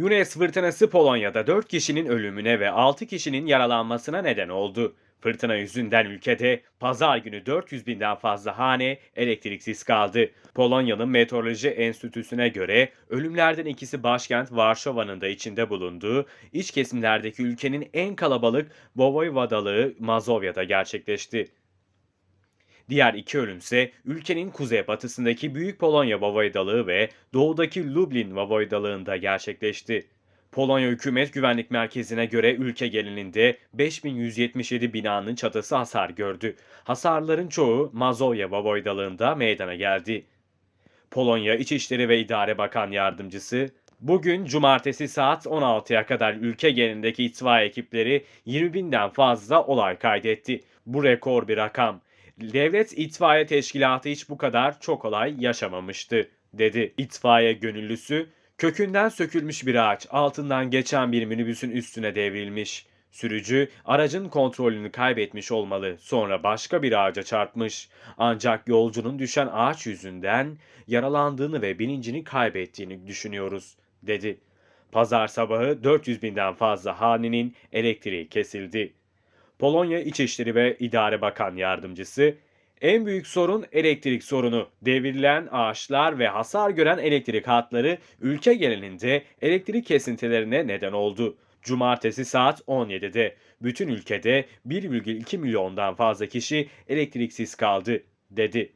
Yunes fırtınası Polonya'da 4 kişinin ölümüne ve 6 kişinin yaralanmasına neden oldu. Fırtına yüzünden ülkede pazar günü 400 binden fazla hane elektriksiz kaldı. Polonya'nın Meteoroloji Enstitüsü'ne göre ölümlerden ikisi başkent Varşova'nın da içinde bulunduğu iç kesimlerdeki ülkenin en kalabalık Voyvodalığı Mazovya'da gerçekleşti. Diğer iki ölümse ülkenin kuzeybatısındaki Büyük Polonya Voyvodalığı ve doğudaki Lublin Voyvodalığında gerçekleşti. Polonya Hükümet Güvenlik Merkezi'ne göre ülke genelinde 5177 binanın çatısı hasar gördü. Hasarların çoğu Mazovya Voyvodalığında meydana geldi. Polonya İçişleri ve İdare Bakan Yardımcısı, bugün cumartesi saat 16'ya kadar ülke genelindeki itfaiye ekipleri 20 binden fazla olay kaydetti. Bu rekor bir rakam. Devlet İtfaiye Teşkilatı hiç bu kadar çok olay yaşamamıştı, dedi. İtfaiye gönüllüsü, kökünden sökülmüş bir ağaç altından geçen bir minibüsün üstüne devrilmiş. Sürücü aracın kontrolünü kaybetmiş olmalı. Sonra başka bir ağaca çarpmış. Ancak yolcunun düşen ağaç yüzünden yaralandığını ve bilincini kaybettiğini düşünüyoruz, dedi. Pazar sabahı 400 binden fazla hanenin elektriği kesildi. Polonya İçişleri ve İdare Bakan Yardımcısı, en büyük sorun elektrik sorunu. Devrilen ağaçlar ve hasar gören elektrik hatları ülke genelinde elektrik kesintilerine neden oldu. Cumartesi saat 17'de bütün ülkede 1,2 milyondan fazla kişi elektriksiz kaldı, dedi.